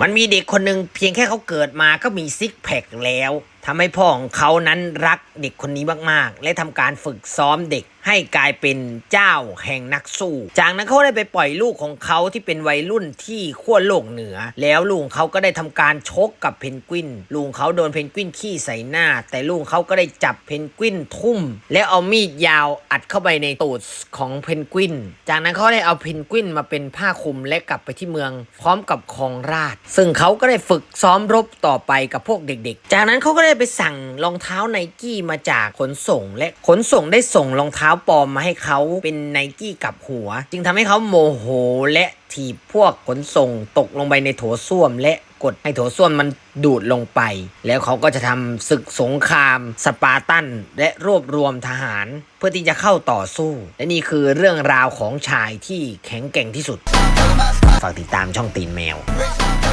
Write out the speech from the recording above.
มันมีเด็กคนหนึ่งเพียงแค่เขาเกิดมาก็มีซิกแพคแล้ว ทำให้พ่อของเขานั้นรักเด็กคนนี้มากๆ และทำการฝึกซ้อมเด็กให้กลายเป็นเจ้าแห่งนักสู้ จากนั้นเขาได้ไปปล่อยลูกของเขาที่เป็นวัยรุ่นที่ขั้วโลกเหนือ แล้วลุงเขาก็ได้ทำการชกกับเพนกวิน ลุงเขาโดนเพนกวินขี้ใส่หน้า แต่ลุงเขาก็ได้จับเพนกวินทุ่ม แล้วเอามีดยาวอัดเข้าไปในตูดของเพนกวิน จากนั้นเขาได้เอาเพนกวินมาเป็นผ้าคลุมและกลับไปที่เมือง พร้อมกับคองราช ซึ่งเขาก็ได้ฝึกซ้อมรบต่อไปกับพวกเด็ก ๆ จากนั้นเขาก็ได้ไปสั่งรองเท้าไนกี้มาจากขนส่ง และขนส่งได้ส่งรองเท้าปลอมมาให้เขาเป็นไนกี้กับหัว จึงทำให้เขาโมโหและถีบพวกขนส่งตกลงไปในโถส้วมและกดให้โถส้วมมันดูดลงไป แล้วเขาก็จะทำศึกสงคราม สปาร์ตัน และรวบรวมทหาร เพื่อที่จะเข้าต่อสู้ และนี่คือเรื่องราวของชายที่แข็งแกร่งที่สุด ฝากติดตามช่องตีนแมว